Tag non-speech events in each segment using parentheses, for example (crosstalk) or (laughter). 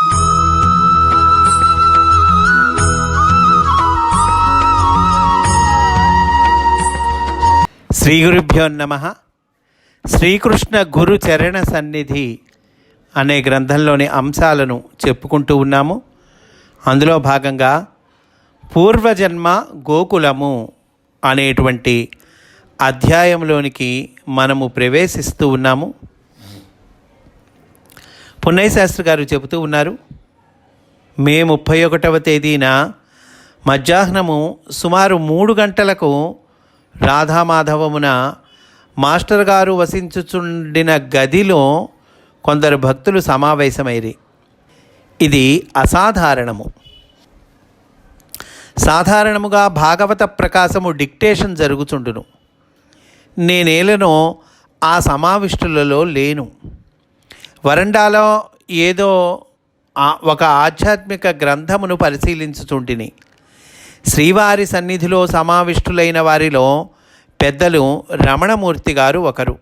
శ్రీ గురుభ్యో నమ. శ్రీకృష్ణ గురు చరణ సన్నిధి అనే గ్రంథంలోని అంశాలను చెప్పుకుంటూ ఉన్నాము. అందులో భాగంగా పూర్వజన్మ గోకులము అనేటువంటి అధ్యాయంలోనికి మనము ప్రవేశిస్తూ ఉన్నాము. పున్నయ్య శాస్త్రి గారు చెబుతూ ఉన్నారు మే ముప్పై ఒకటవ తేదీన మధ్యాహ్నము సుమారు మూడు గంటలకు రాధామాధవమున మాస్టర్ గారు వసించుచుండిన గదిలో కొందరు భక్తులు సమావేశమైరి ఇది అసాధారణము. సాధారణముగా భాగవత ప్రకాశము డిక్టేషన్ జరుగుచుండును. నేనేలను ఆ సమావిష్టులలో లేను. వరండాలో ఏదో ఒక ఆధ్యాత్మిక గ్రంథమును పరిశీలించుచుంటిని. శ్రీవారి సన్నిధిలో సమావిష్టులైన వారిలో పెద్దలు రమణమూర్తి గారు ఒకరు.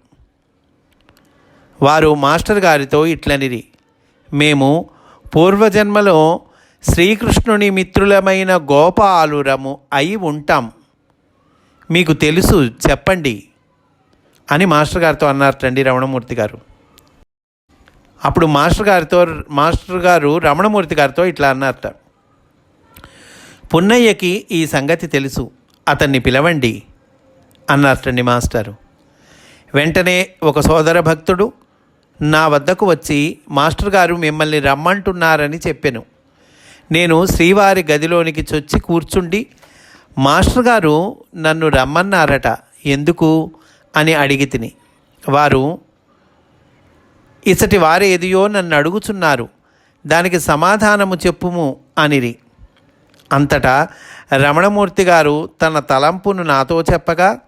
వారు మాస్టర్ గారితో ఇట్లనిరి మేము పూర్వజన్మలో శ్రీకృష్ణుని మిత్రులమైన గోపాలురము అయి ఉంటాం. మీకు తెలుసు చెప్పండి అని మాస్టర్ గారితో అన్నారటండి రమణమూర్తి గారు. అప్పుడు మాస్టర్ గారితో మాస్టర్ గారు రమణమూర్తి గారితో ఇట్లా అన్నారట. పున్నయ్యకి ఈ సంగతి తెలుసు అతన్ని పిలవండి అన్నారటండి మాస్టారు. వెంటనే ఒక సోదర భక్తుడు నా వద్దకు వచ్చి మాస్టర్ గారు మిమ్మల్ని రమ్మంటున్నారని చెప్పాను. నేను శ్రీవారి గదిలోనికి చొచ్చి కూర్చుండి మాస్టర్ గారు నన్ను రమ్మన్నారట ఎందుకు? అని అడిగి తిని. వారు ఇసటి వారేదియో నన్ను అడుగుచున్నారు. దానికి సమాధానము చెప్పుము అనిరి. అంతటా రమణమూర్తి గారు తన తలంపును నాతో చెప్పగా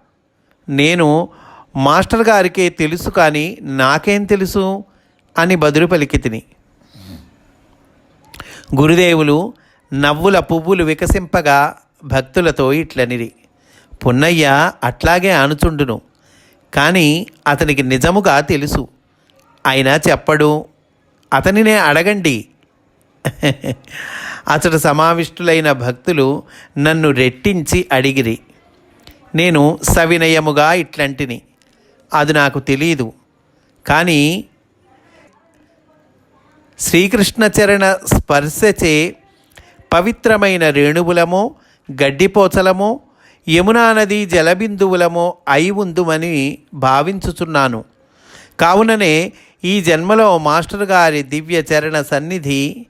నేను మాస్టర్ గారికే తెలుసు కానీ నాకేం తెలుసు? అని బదులు పలికి తిని గురుదేవులు నవ్వుల పువ్వులు వికసింపగా భక్తులతో ఇట్లనిరి. పున్నయ్య అట్లాగే అనుచుండును కానీ అతనికి నిజముగా తెలుసు. అయినా చెప్పడు. అతనినే అడగండి. అతడు సమావిష్టులైన భక్తులు నన్ను రెట్టించి అడిగిరి. నేను సవినయముగా ఇట్లాంటిని. అది నాకు తెలియదు కానీ శ్రీకృష్ణ చరణ స్పర్శచే పవిత్రమైన రేణువులమో గడ్డిపోచలమో యమునా నది జలబిందువులమో అయి ఉందుమని భావించుచున్నాను. కావుననే ఈ జన్మలో మాస్టర్ గారి దివ్య చరణ సన్నిధి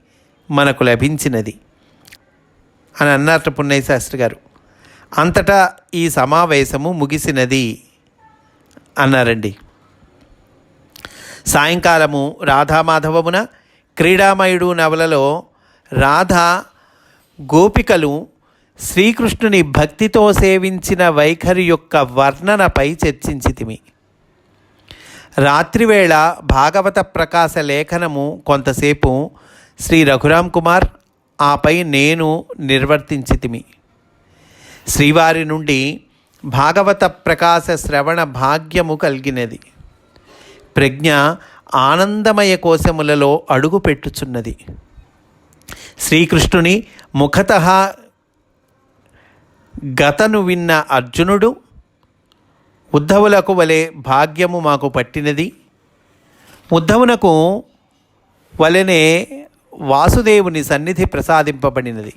మనకు లభించినది అని అన్నట్టు పున్నయ్య శాస్త్రి గారు. అంతటా ఈ సమావేశము ముగిసినది అన్నారండి. సాయంకాలము రాధామాధవమున క్రీడామయుడు నవలలో రాధ గోపికలు శ్రీకృష్ణుని భక్తితో సేవించిన వైఖరి యొక్క వర్ణనపై చర్చించితిమి. రాత్రివేళ భాగవత ప్రకాశ లేఖనము కొంతసేపు శ్రీ రఘురామ్ కుమార్ ఆపై నేను నిర్వర్తించితిమి. శ్రీవారి నుండి భాగవత ప్రకాశ శ్రవణ భాగ్యము కలిగినది. ప్రజ్ఞ ఆనందమయ కోశములలో అడుగు పెట్టుచున్నది. శ్రీకృష్ణుని ముఖత గతను విన్న అర్జునుడు ఉద్ధవులకు వలె భాగ్యము మాకు పట్టినది. ఉద్ధవునకు వలెనే వాసుదేవుని సన్నిధి ప్రసాదింపబడినది.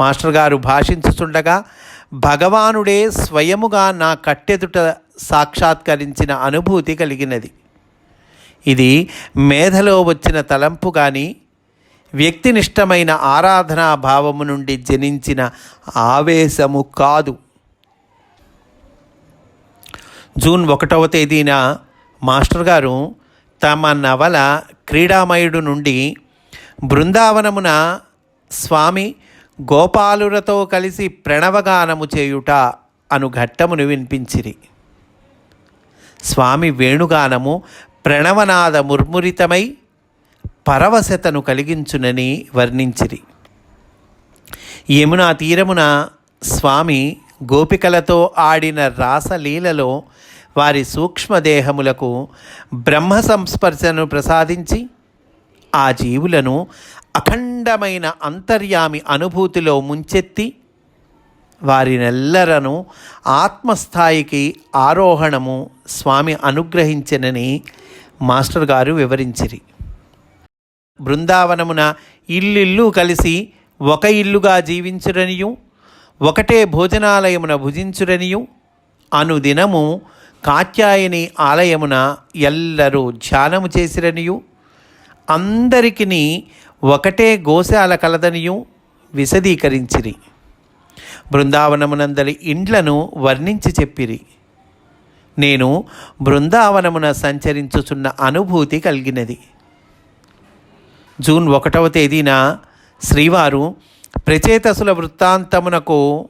మాస్టర్ గారు భాషించుచుండగా భగవానుడే స్వయముగా నా కట్టెదుట సాక్షాత్కరించిన అనుభూతి కలిగినది. ఇది మేధలో వచ్చిన తలంపు కానీ వ్యక్తినిష్టమైన ఆరాధనా భావము నుండి జనించిన ఆవేశము కాదు. జూన్ ఒకటవ తేదీన మాస్టర్ గారు తమ నవల క్రీడామయుడు నుండి బృందావనమున స్వామి గోపాలులతో కలిసి ప్రణవగానము చేయుట అను ఘట్టమును వినిపించిరి. స్వామి వేణుగానము ప్రణవనాద ముర్మురితమై పరవశతను కలిగించునని వర్ణించిరి. యమునా తీరమున స్వామి గోపికలతో ఆడిన రాసలీలలో వారి సూక్ష్మదేహములకు బ్రహ్మ సంస్పర్శను ప్రసాదించి ఆ జీవులను అఖండమైన అంతర్యామి అనుభూతిలో ముంచెత్తి వారినెల్లరను ఆత్మస్థాయికి ఆరోహణము స్వామి అనుగ్రహించనని మాస్టర్ గారు వివరించిరి. బృందావనమున ఇల్లిల్లు కలిసి ఒక ఇల్లుగా జీవించురనియు ఒకటే భోజనాలయమున భుజించురనియు అనుదినము కాత్యాయని ఆలయమున ఎల్లరూ ధ్యానము చేసిరనియు. అందరికిని ఒకటే గోశాల కలదనియు విశదీకరించిరి. బృందావనమునందలి ఇండ్లను వర్ణించి చెప్పిరి. నేను బృందావనమున సంచరించుచున్న అనుభూతి కలిగినది. జూన్ ఒకటవ తేదీన శ్రీవారు ప్రచేతసుల వృత్తాంతమునకు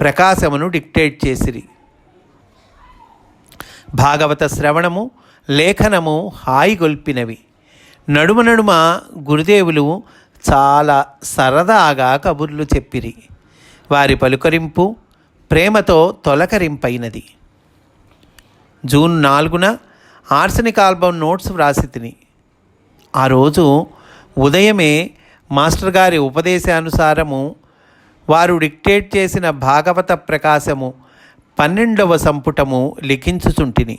ప్రకాశమును డిక్టేట్ చేసిరి. భాగవత శ్రవణము లేఖనము హాయిగొల్పినవి. నడుమ నడుమ గురుదేవులు చాలా సరదాగా కబుర్లు చెప్పిరి. వారి పలుకరింపు ప్రేమతో తొలకరింపైనది. జూన్ నాలుగున ఆర్సనిక్ ఆల్బమ్ నోట్స్ వ్రాసి తిని. ఆ రోజు ఉదయమే మాస్టర్ గారి ఉపదేశానుసారము వారు డిక్టేట్ చేసిన భాగవత ప్రకాశము పన్నెండవ సంపుటము లిఖించుచుంటిని.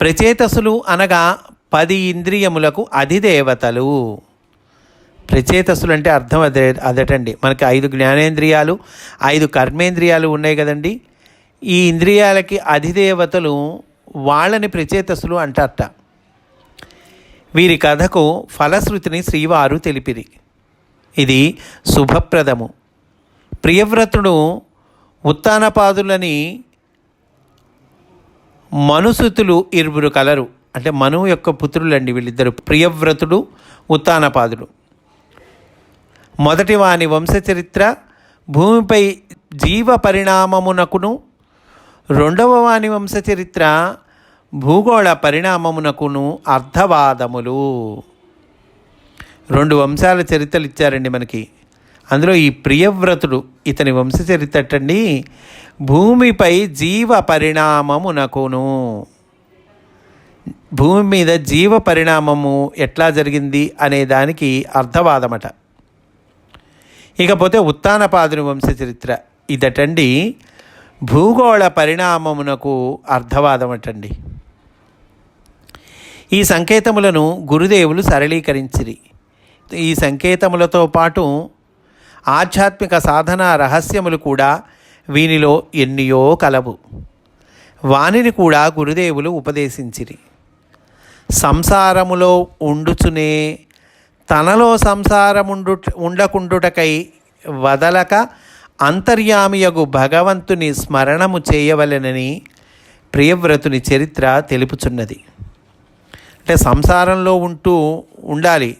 ప్రచేతసులు అనగా పది ఇంద్రియములకు అధిదేవతలు. ప్రచేతసులు అంటే అర్థం అదే అదటండి. మనకి ఐదు జ్ఞానేంద్రియాలు ఐదు కర్మేంద్రియాలు ఉన్నాయి కదండి. ఈ ఇంద్రియాలకి అధిదేవతలు వాళ్ళని ప్రచేతసులు అంటారట. వీరి కథకు ఫలశ్రుతిని శ్రీవారు తెలిపిరి. ఇది శుభప్రదము. ప్రియవ్రతుడు ఉత్తానపాదులని మనుసుతులు ఇరువురు కలరు. అంటే మను యొక్క పుత్రులండి వీళ్ళిద్దరు. ప్రియవ్రతుడు ఉత్తానపాదుడు. మొదటి వాని వంశచరిత్ర భూమిపై జీవ పరిణామమునకును. రెండవ వాని వంశచరిత్ర భూగోళ పరిణామమునకును అర్థవాదములు రెండు వంశాల చరిత్రలు ఇచ్చారండి మనకి. అందులో ఈ ప్రియవ్రతుడు ఇతని వంశచరిత్ర అటండి భూమిపై జీవ పరిణామమునకును భూమి మీద జీవ పరిణామము ఎట్లా జరిగింది అనే దానికి అర్థవాదమట. ఇకపోతే ఉత్తానపాదుని వంశచరిత్ర ఇదటండి భూగోళ పరిణామమునకు అర్థవాదమటండి. ఈ సంకేతములను గురుదేవులు సరళీకరించిరి. ఈ సంకేతములతో పాటు ఆధ్యాత్మిక సాధన రహస్యములు కూడా వీనిలో ఎన్నియో కలవు. వానిని కూడా గురుదేవులు ఉపదేశించిరి. సంసారములో ఉండుచునే తనలో సంసారముండు ఉండకుండుటకై వదలక అంతర్యామియగు భగవంతుని స్మరణము చేయవలెనని ప్రియవ్రతుని చరిత్ర తెలుపుచున్నది. అంటే సంసారంలో ఉంటూ ఉండాలి.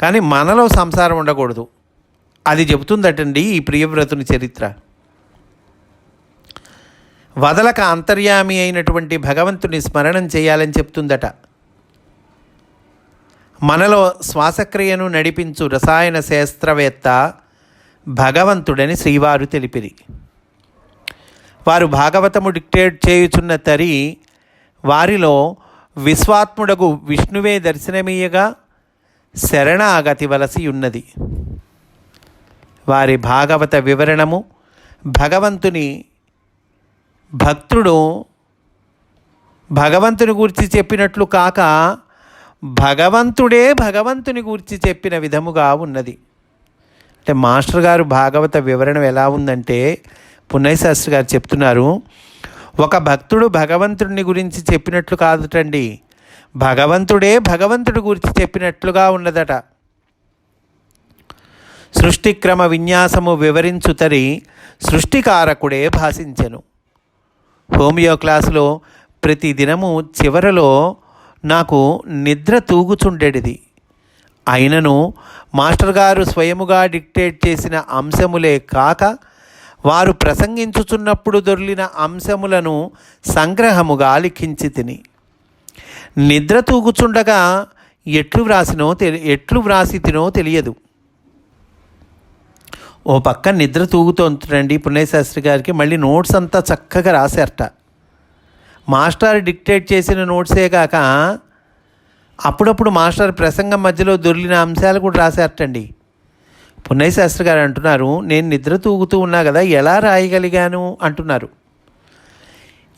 కానీ మనలో సంసారం ఉండకూడదు. అది చెబుతుందటండి ఈ ప్రియవ్రతుని చరిత్ర. వదలక అంతర్యామి అయినటువంటి భగవంతుని స్మరణం చేయాలని చెప్తుందట. మనలో శ్వాసక్రియను నడిపించు రసాయన శాస్త్రవేత్త భగవంతుడని శ్రీవారు తెలిపిరి. వారు భాగవతము డిక్టేట్ చేయుచున్న తరి వారిలో విశ్వాత్ముడగు విష్ణువే దర్శనమీయగా శరణాగతి వలసి ఉన్నది. వారి భాగవత వివరణము. భగవంతుని భక్తుడు భగవంతుని గురించి చెప్పినట్లు కాక భగవంతుడే భగవంతుని గురించి చెప్పిన విధముగా ఉన్నది. అంటే మాస్టర్ గారు భాగవత వివరణ ఎలా ఉందంటే పున్నయశాస్త్రి గారు చెప్తున్నారు ఒక భక్తుడు భగవంతుడిని గురించి చెప్పినట్లు కాదుటండి. భగవంతుడే భగవంతుడి గురించి చెప్పినట్లుగా ఉన్నదట. సృష్టిక్రమ విన్యాసము వివరించుతరి సృష్టికారకుడే భాషించెను. హోమియో క్లాసులో ప్రతి దినము చివరలో నాకు నిద్ర తూగుచుండెడిది. అయినను మాస్టర్ గారు స్వయముగా డిక్టేట్ చేసిన అంశములే కాక వారు ప్రసంగించుచున్నప్పుడు దొర్లిన అంశములను సంగ్రహముగా లిఖించి తిని నిద్ర తూగుచుండగా ఎట్లు వ్రాసినో తెలి ఎట్లు వ్రాసి తినో తెలియదు. ఓ పక్క నిద్ర తూగుతోందండి పుణ్యశాస్త్రి గారికి మళ్ళీ నోట్స్ అంతా చక్కగా రాశారట. మాస్టర్ డిక్టేట్ చేసిన నోట్సే కాక అప్పుడప్పుడు మాస్టర్ ప్రసంగం మధ్యలో దొరికిన అంశాలు కూడా రాశారటండి. పుణ్యశాస్త్రి శాస్త్రి గారు అంటున్నారు నేను నిద్ర తూగుతూ ఉన్నా కదా ఎలా రాయగలిగాను? అంటున్నారు.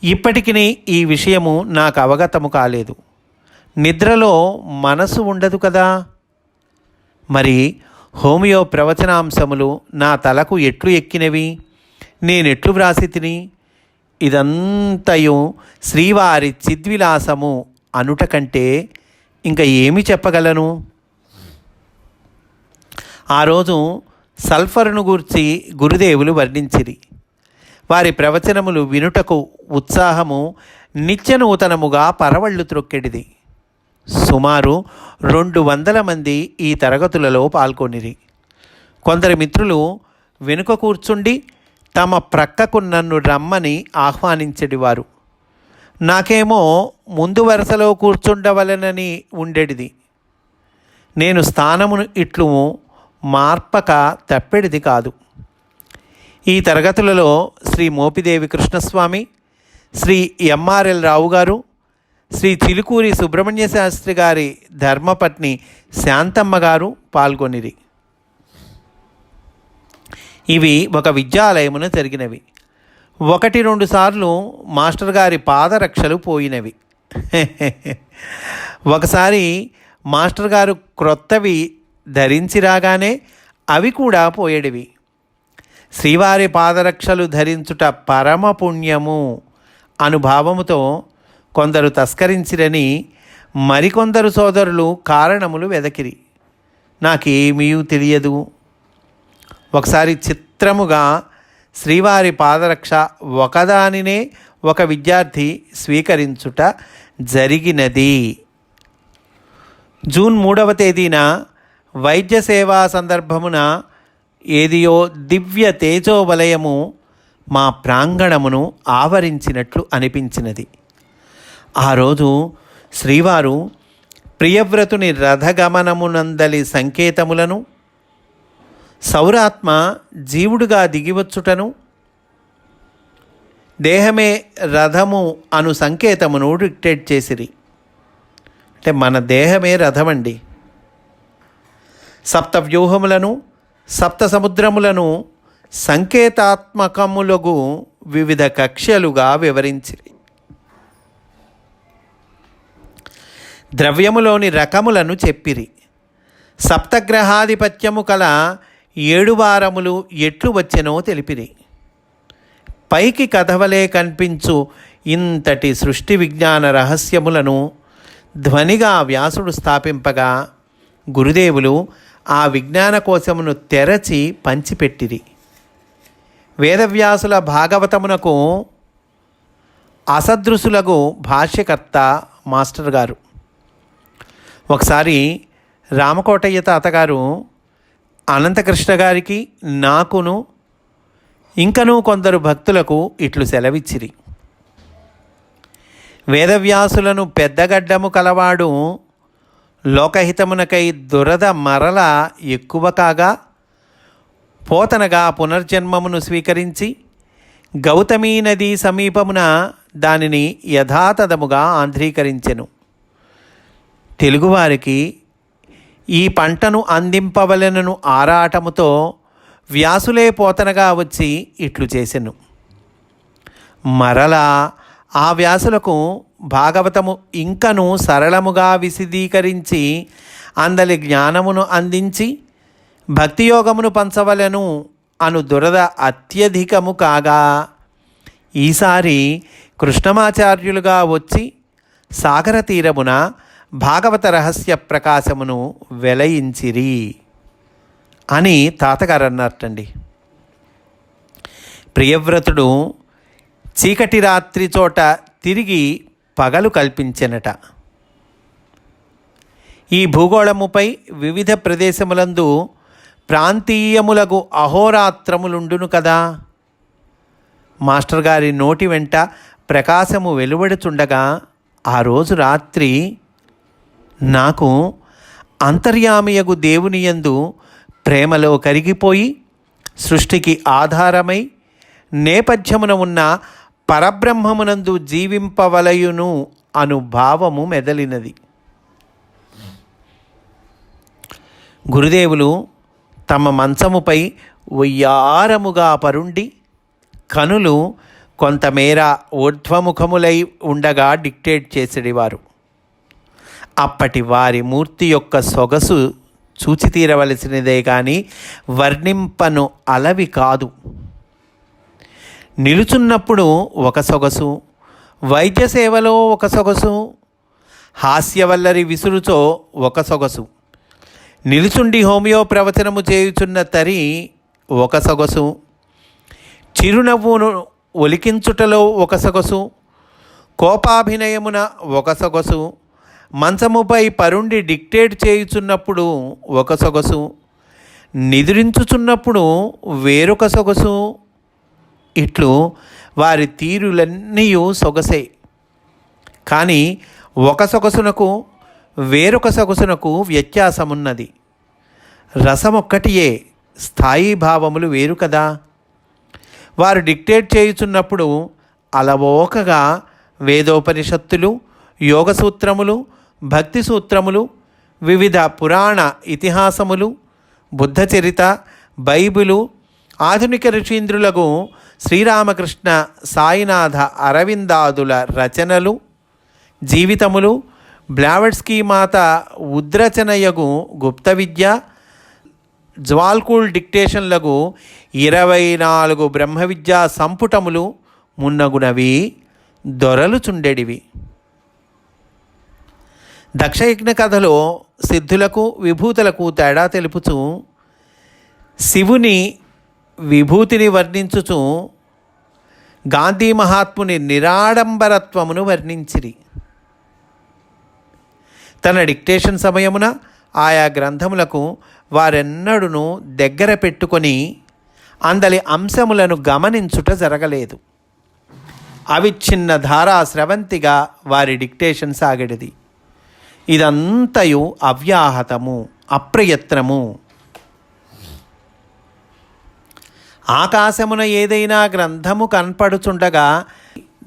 ఇప్పటికి ఈ విషయము నాకు అవగతము కాలేదు. నిద్రలో మనసు ఉండదు కదా. మరి హోమియో ప్రవచనాంశములు నా తలకు ఎట్లు ఎక్కినవి? నేనెట్లు వ్రాసి తిని ఇదంతయు శ్రీవారి చిద్విలాసము అనుట కంటే ఇంకా ఏమి చెప్పగలను? ఆ రోజు సల్ఫర్ను గూర్చి గురుదేవులు వర్ణించిరి. వారి ప్రవచనములు వినుటకు ఉత్సాహము నిత్యనూతనముగా పరవళ్ళు త్రొక్కెడిది. సుమారు రెండు వందల మంది ఈ తరగతులలో పాల్గొనిరి. కొందరు మిత్రులు వెనుక కూర్చుండి తమ ప్రక్కకు నన్ను రమ్మని ఆహ్వానించడివారు నాకేమో ముందు వరుసలో కూర్చుండవలనని ఉండేటిది. నేను స్థానమును ఇట్లు మార్పక తప్పెడిది కాదు. ఈ తరగతులలో శ్రీ మోపిదేవి కృష్ణస్వామి శ్రీ ఎంఆర్ఎల్ రావు గారు శ్రీ చిలుకూరి సుబ్రహ్మణ్య శాస్త్రి గారి ధర్మపత్ని శాంతమ్మ గారు పాల్గొనిరి. ఇవి ఒక విద్యాలయమున జరిగినవి. ఒకటి రెండు సార్లు మాస్టర్ గారి పాదరక్షలు పోయినవి. (laughs) ఒకసారి మాస్టర్ గారు క్రొత్తవి ధరించి రాగానే అవి కూడా పోయేటివి శ్రీవారి పాదరక్షలు ధరించుట పరమ పుణ్యము అనుభావముతో కొందరు తస్కరించిరని మరికొందరు సోదరులు కారణములు వెదకిరి. నాకేమీ తెలియదు. ఒకసారి చిత్రముగా శ్రీవారి పాదరక్ష ఒకదానినే ఒక విద్యార్థి స్వీకరించుట జరిగినది. జూన్ మూడవ తేదీన వైద్య సేవా సందర్భమున ఏదియో దివ్య తేజోవలయము మా ప్రాంగణమును ఆవరించినట్లు అనిపించినది. ఆ రోజు శ్రీవారు ప్రియవ్రతుని రథగమనమునందలి సంకేతములను సౌరాత్మ జీవుడుగా దిగివచ్చుటను దేహమే రథము అను సంకేతమును డిక్టేట్ చేసిరి. అంటే మన దేహమే రథమండి. సప్త వ్యూహములను సప్త సముద్రములను సంకేతాత్మకములకు వివిధ కక్ష్యలుగా వివరించిరి. ద్రవ్యములోని రకములను చెప్పిరి. సప్తగ్రహాధిపత్యము కల ఏడు వారములు ఎట్లు వచ్చెనో తెలిపిరి. పైకి కథవలే కనిపించు ఇంతటి సృష్టి విజ్ఞాన రహస్యములను ధ్వనిగా వ్యాసుడు స్థాపింపగా గురుదేవులు ఆ విజ్ఞాన కోశమును తెరచి పంచిపెట్టిరి. వేదవ్యాసుల భాగవతమునకు అసదృశులకు భాష్యకర్త మాస్టర్ గారు ఒకసారి రామకోటయ్య తాతగారు అనంతకృష్ణ గారికి నాకును ఇంకనూ కొందరు భక్తులకు ఇట్లు సెలవిచ్చిరి. వేదవ్యాసులను పెద్దగడ్డము కలవాడు లోకహితమునకై దురద మరల ఎక్కువ కాగా పోతనగా పునర్జన్మమును స్వీకరించి గౌతమీ నది సమీపమున దానిని యథాతథముగా ఆంధ్రీకరించెను. తెలుగువారికి ఈ పంటను అందింపవలెనను ఆరాటముతో వ్యాసులే పోతనగా వచ్చి ఇట్లు చేసెను. మరలా ఆ వ్యాసులకు భాగవతము ఇంకను సరళముగా విశదీకరించి అందలి జ్ఞానమును అందించి భక్తియోగమును పంచవలను అను దురద అత్యధికము కాగా ఈసారి కృష్ణమాచార్యులుగా వచ్చి సాగర తీరమున భాగవత రహస్య ప్రకాశమును వెలయించిరి అని తాతగారు అన్నట్టండి ప్రియవ్రతుడు చీకటి రాత్రి చోట తిరిగి పగలు కల్పించెనట. ఈ భూగోళముపై వివిధ ప్రదేశములందు ప్రాంతీయములకు అహోరాత్రములుండును కదా. మాస్టర్ గారి నోటి వెంట ప్రకాశము వెలువడుచుండగా ఆ రోజు రాత్రి నాకు అంతర్యామియగు దేవుని యందు ప్రేమలో కరిగిపోయి సృష్టికి ఆధారమై నేపథ్యమున ఉన్న పరబ్రహ్మమునందు జీవింపవలయును అను భావము మెదలినది. గురుదేవులు తమ మంచముపై ఉయ్యారముగా పరుండి కనులు కొంతమేర ఊర్ధ్వముఖములై ఉండగా డిక్టేట్ చేసేవారు అప్పటి వారి మూర్తి యొక్క సొగసు చూచి తీరవలసినదే కానీ వర్ణింపను అలవి కాదు. నిలుచున్నప్పుడు ఒక సొగసు వైద్య సేవలో ఒక సొగసు హాస్యవల్లరి విసురుతో ఒక సొగసు. నిలుచుండి హోమియో ప్రవచనము చేయుచున్న తరి ఒక సొగసు. చిరునవ్వును ఒలికించుటలో ఒక సొగసు. కోపాభినయమున ఒక సొగసు. మంచముపై పరుండి డిక్టేట్ చేయుచున్నప్పుడు ఒక సొగసు నిద్రించుచున్నప్పుడు వేరొక సొగసు. ఇట్లు వారి తీరులన్నీ సొగసే. కానీ ఒక సొగసునకు వేరొక సొగసునకు వ్యత్యాసమున్నది. రసమొక్కటియే స్థాయి భావములు వేరు కదా. వారు డిక్టేట్ చేయుచున్నప్పుడు అలవోకగా వేదోపనిషత్తులు యోగ సూత్రములు భక్తి సూత్రములు వివిధ పురాణ ఇతిహాసములు బుద్ధ చరిత బైబిలు ఆధునిక ఋషీంద్రులకు శ్రీరామకృష్ణ సాయినాథ అరవిందాదుల రచనలు జీవితములు బ్లావెట్స్కీ మాత ఉద్రచనయగు గుప్త విద్య జ్వాల్కూల్ డిక్టేషన్లకు ఇరవై నాలుగు బ్రహ్మ విద్యా సంపుటములు మున్నగునవి దొరలుచుండెడివి. దక్షయజ్ఞ కథలో సిద్ధులకు విభూతులకు తేడా తెలుపుచు శివుని విభూతిని వర్ణించుచు గాంధీ మహాత్ముని నిరాడంబరత్వమును వర్ణించిరి. తన డిక్టేషన్ సమయమున ఆయా గ్రంథములకు వారెన్నడును దగ్గర పెట్టుకొని అందలి అంశములను గమనించుట జరగలేదు. అవి ధారా స్రవంతిగా వారి డిక్టేషన్ సాగడిది. ఇదంతయు అవ్యాహతము అప్రయత్నము. ఆకాశమున ఏదైనా గ్రంథము కనపడుచుండగా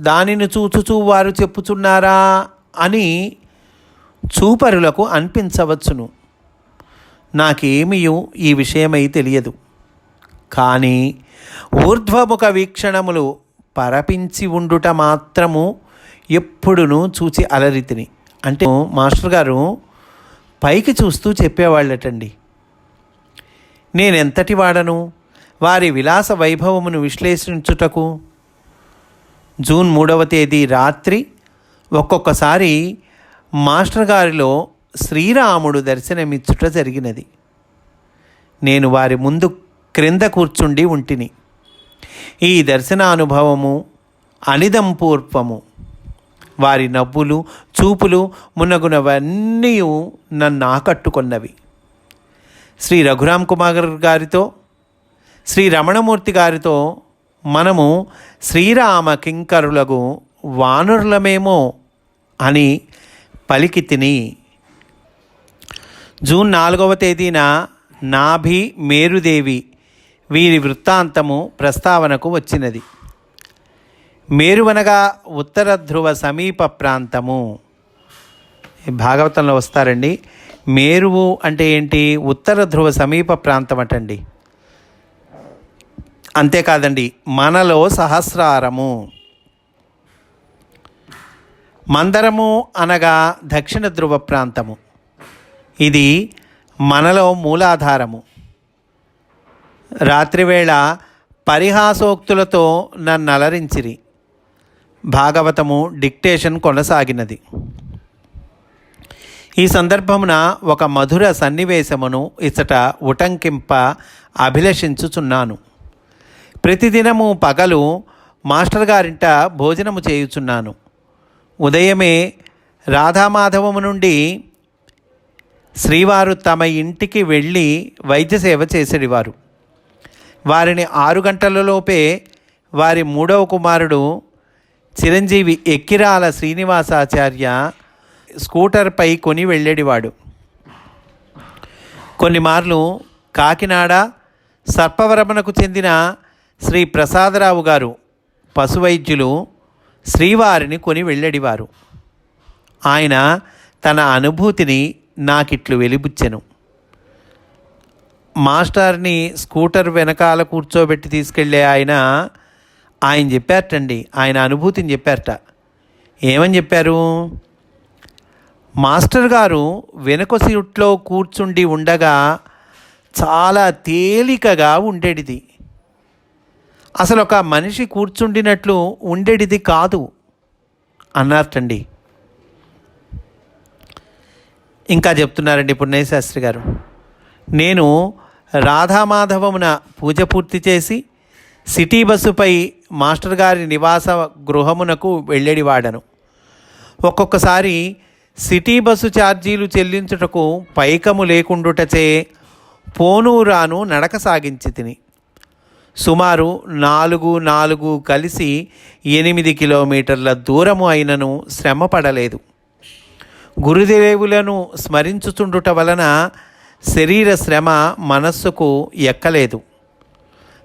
దానిని చూచుచూ వారు చెప్పుచున్నారా అని చూపరులకు అనిపించవచ్చును. నాకేమియు ఈ విషయమై తెలియదు. కానీ ఊర్ధ్వముఖ వీక్షణములు పరపించి ఉండుట మాత్రము ఎప్పుడునూ చూచి అలరితిని. అంటే మాస్టర్ గారు పైకి చూస్తూ చెప్పేవాళ్ళటండి. నేనెంతటి వాడను? వారి విలాస వైభవమును విశ్లేషించుటకు జూన్ మూడవ తేదీ రాత్రి ఒక్కొక్కసారి మాస్టర్ గారిలో శ్రీరాముడు దర్శనమిచ్చుట జరిగినది. నేను వారి ముందు క్రింద కూర్చుండి ఉంటిని. ఈ దర్శనానుభవము అనిదంపూర్వము. వారి నవ్వులు చూపులు మున్నగునవన్నీ నన్ను ఆకట్టుకున్నవి. శ్రీ రఘురామ్ కుమార్ గారితో శ్రీ రమణమూర్తి గారితో మనము శ్రీరామ కింకరులకు వానరులమేమో అని పలికి తిని జూన్ నాలుగవ తేదీన నాభి మేరుదేవి వీరి వృత్తాంతము ప్రస్తావనకు వచ్చినది. మేరువనగా ఉత్తర ధ్రువ సమీప ప్రాంతము. భాగవతంలో వస్తారండి. మేరువు అంటే ఏంటి? ఉత్తర ధ్రువ సమీప ప్రాంతం అటండి. అంతేకాదండి మనలో సహస్రారము. మందరము అనగా దక్షిణ ధ్రువ ప్రాంతము. ఇది మనలో మూలాధారము. రాత్రివేళ పరిహాసోక్తులతో నన్ను అలరించిరి భాగవతము డిక్టేషన్ కొనసాగినది. ఈ సందర్భమున ఒక మధుర సన్నివేశమును ఇచ్చట ఉటంకింప అభిలషించుచున్నాను. ప్రతిదినము పగలు మాస్టర్ గారింట భోజనము చేయుచున్నాను. ఉదయమే రాధామాధవము నుండి శ్రీవారు తమ ఇంటికి వెళ్ళి వైద్య సేవ చేసేవారు వారిని ఆరు గంటలలోపే వారి మూడవ కుమారుడు చిరంజీవి ఎక్కిరాల శ్రీనివాసాచార్య స్కూటర్పై కొని వెళ్ళేడివాడు. కొన్ని మార్లు కాకినాడ సర్పవరమనకు చెందిన శ్రీ ప్రసాదరావు గారు పశువైద్యులు శ్రీవారిని కొని వెళ్ళడివారు. ఆయన తన అనుభూతిని నాకిట్లు వెలిబుచ్చెను. మాస్టర్ని స్కూటర్ వెనకాల కూర్చోబెట్టి తీసుకెళ్ళే ఆయన ఆయన చెప్పారటండి. ఆయన అనుభూతిని చెప్పారట. ఏమని చెప్పారు? మాస్టర్ గారు వెనుక సీట్లో కూర్చుండి ఉండగా చాలా తేలికగా ఉండేటిది అసలు ఒక మనిషి కూర్చుండినట్లు ఉండేటిది కాదు అన్నారటండి. ఇంకా చెప్తున్నారండి పుణ్యశాస్త్రి గారు. నేను రాధామాధవమున పూజ పూర్తి చేసి సిటీ బస్సుపై మాస్టర్ గారి నివాస గృహమునకు వెళ్ళేడివాడను ఒక్కొక్కసారి సిటీ బస్సు ఛార్జీలు చెల్లించుటకు పైకము లేకుండుటచే పోనూరాను నడక సాగించి తిని. సుమారు నాలుగు నాలుగు కలిసి ఎనిమిది కిలోమీటర్ల దూరము అయినను శ్రమ పడలేదు గురుదేవులను స్మరించుచుండుట వలన శరీర శ్రమ మనస్సుకు ఎక్కలేదు.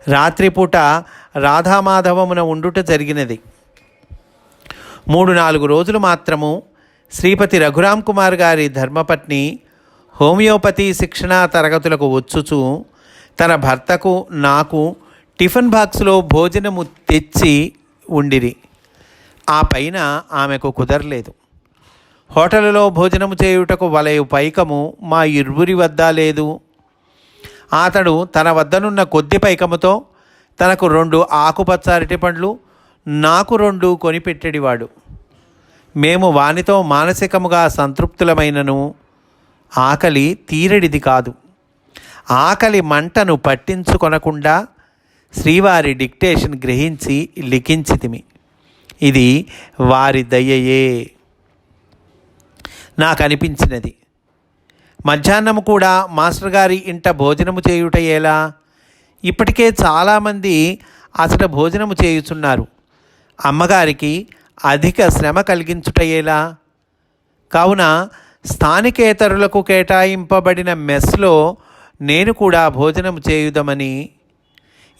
రాత్రిపూట రాధామాధవమున ఉండుట జరిగినది. మూడు నాలుగు రోజులు మాత్రము శ్రీపతి రఘురామ్ కుమార్ గారి ధర్మపత్ని హోమియోపతి శిక్షణా తరగతులకు వచ్చుచూ తన భర్తకు నాకు టిఫిన్ బాక్స్లో భోజనము తెచ్చి ఉండిరి. ఆ పైన ఆమెకు కుదరలేదు. హోటలులో భోజనము చేయుటకు వలయు పైకము మా ఇరువురి వద్ద లేదు. అతడు తన వద్దనున్న కొద్ది పైకముతో తనకు రెండు ఆకుపచ్చ అరటి పండ్లు నాకు రెండు కొనిపెట్టడివాడు. మేము వానితో మానసికముగా సంతృప్తులమైనను ఆకలి తీరడిది కాదు. ఆకలి మంటను పట్టించుకొనకుండా శ్రీవారి డిక్టేషన్ గ్రహించి లిఖించితిమి. ఇది వారి దయ్యయే నాకు అనిపించినది మధ్యాహ్నం కూడా మాస్టర్ గారి ఇంట భోజనము చేయుట ఎలా ఇప్పటికే చాలామంది అసలు భోజనము చేయుచున్నారు. అమ్మగారికి అధిక శ్రమ కలిగించుటయ్యేలా కావున స్థానికేతరులకు కేటాయింపబడిన మెస్లో నేను కూడా భోజనం చేయుదమని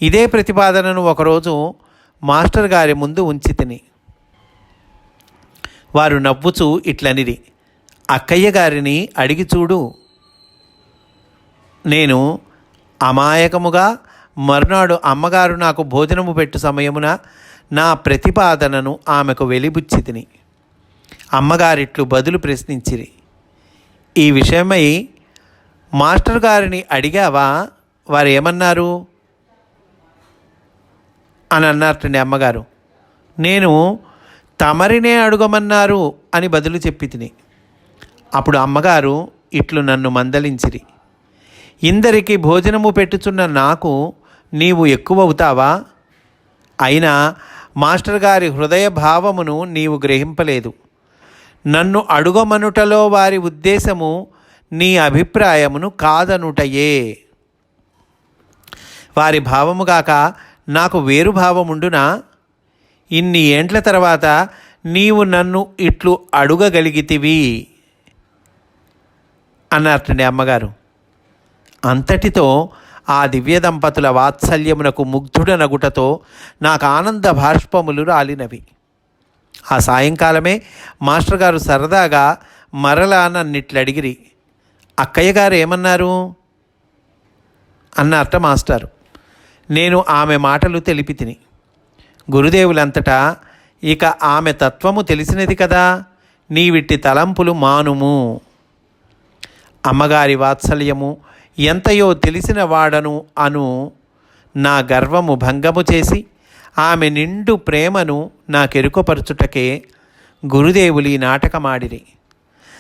ఇదే ప్రతిపాదనను ఒకరోజు మాస్టర్ గారి ముందు ఉంచి తిని. వారు నవ్వుచూ ఇట్లనిది అక్కయ్య గారిని అడిగి చూడు. నేను అమాయకముగా మరునాడు అమ్మగారు నాకు భోజనము పెట్టు సమయమున నా ప్రతిపాదనను ఆమెకు వెలిబుచ్చి తిని అమ్మగారిట్లు బదులు ప్రశ్నించిరి. ఈ విషయమై మాస్టర్ గారిని అడిగావా? వారు ఏమన్నారు? అని అన్నారటండి అమ్మగారు. నేను తమరినే అడుగమన్నారు అని బదులు చెప్పి తిని అప్పుడు అమ్మగారు ఇట్లు నన్ను మందలించిరి. ఇందరికి భోజనము పెట్టుచున్న నాకు నీవు ఎక్కువవుతావా? అయినా మాస్టర్ గారి హృదయ భావమును నీవు గ్రహింపలేదు. నన్ను అడుగమనుటలో వారి ఉద్దేశము నీ అభిప్రాయమును కాదనుటయే. వారి భావముగాక నాకు వేరు భావముండునా? ఇన్ని ఏండ్ల తర్వాత నీవు నన్ను ఇట్లు అడుగగలిగితివి అన్నారటండి అమ్మగారు. అంతటితో ఆ దివ్య దంపతుల వాత్సల్యమునకు ముగ్ధుడనగుటతో నాకు ఆనంద భాష్పములు రాలినవి. ఆ సాయంకాలమే మాస్టర్ గారు సరదాగా మరలా నన్నిట్లడిగిరి. అక్కయ్య గారు ఏమన్నారు? అన్నారట మాస్టారు. నేను ఆమె మాటలు తెలిపి తిని. గురుదేవులంతటా ఇక ఆమె తత్వము తెలిసినది కదా నీవిట్టి తలంపులు మానుము. అమ్మగారి వాత్సల్యము ఎంతయో తెలిసిన వాడను అను నా గర్వము భంగము చేసి ఆమె నిండు ప్రేమను నాకెరుకపరచుటకే గురుదేవులి నాటకమాడిరి.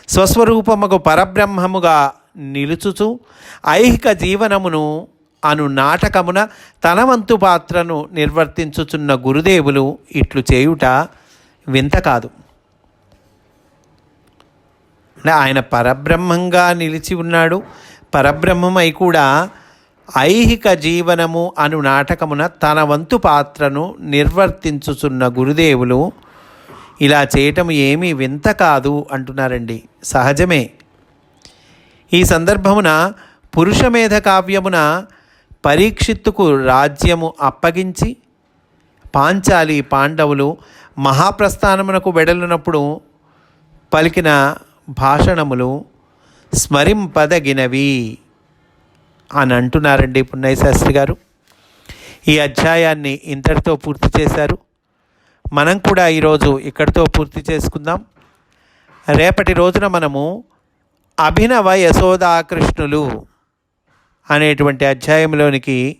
స్వస్వరూపముకు పరబ్రహ్మముగా నిలుచుచు ఐహిక జీవనమును అను నాటకమున తనవంతు పాత్రను నిర్వర్తించుచున్న గురుదేవులు ఇట్లు చేయుట వింత కాదు. ఆయన పరబ్రహ్మంగా నిలిచి ఉన్నాడు. పరబ్రహ్మమై కూడా ఐహిక జీవనము అను నాటకమున తన వంతు పాత్రను నిర్వర్తించుచున్న గురుదేవులు ఇలా చేయటం ఏమీ వింత కాదు అంటున్నారండి. సహజమే. ఈ సందర్భమున పురుషమేధ కావ్యమున పరీక్షిత్తుకు రాజ్యము అప్పగించి పాంచాలి పాండవులు మహాప్రస్థానమునకు వెడలినప్పుడు పలికిన భాషణములు స్మరింపదగినవి అని అంటున్నారండి పున్నయ్య శాస్త్రి గారు. ఈ అధ్యాయాన్ని ఇంతటితో పూర్తి చేశారు. మనం కూడా ఈరోజు ఇక్కడితో పూర్తి చేసుకుందాం. రేపటి రోజున మనము అభినవ యశోదాకృష్ణులు అనేటువంటి అధ్యాయంలోనికి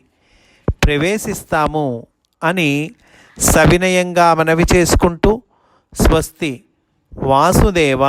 ప్రవేశిస్తాము అని సవినయంగా మనవి చేసుకుంటూ స్వస్తి వాసుదేవ.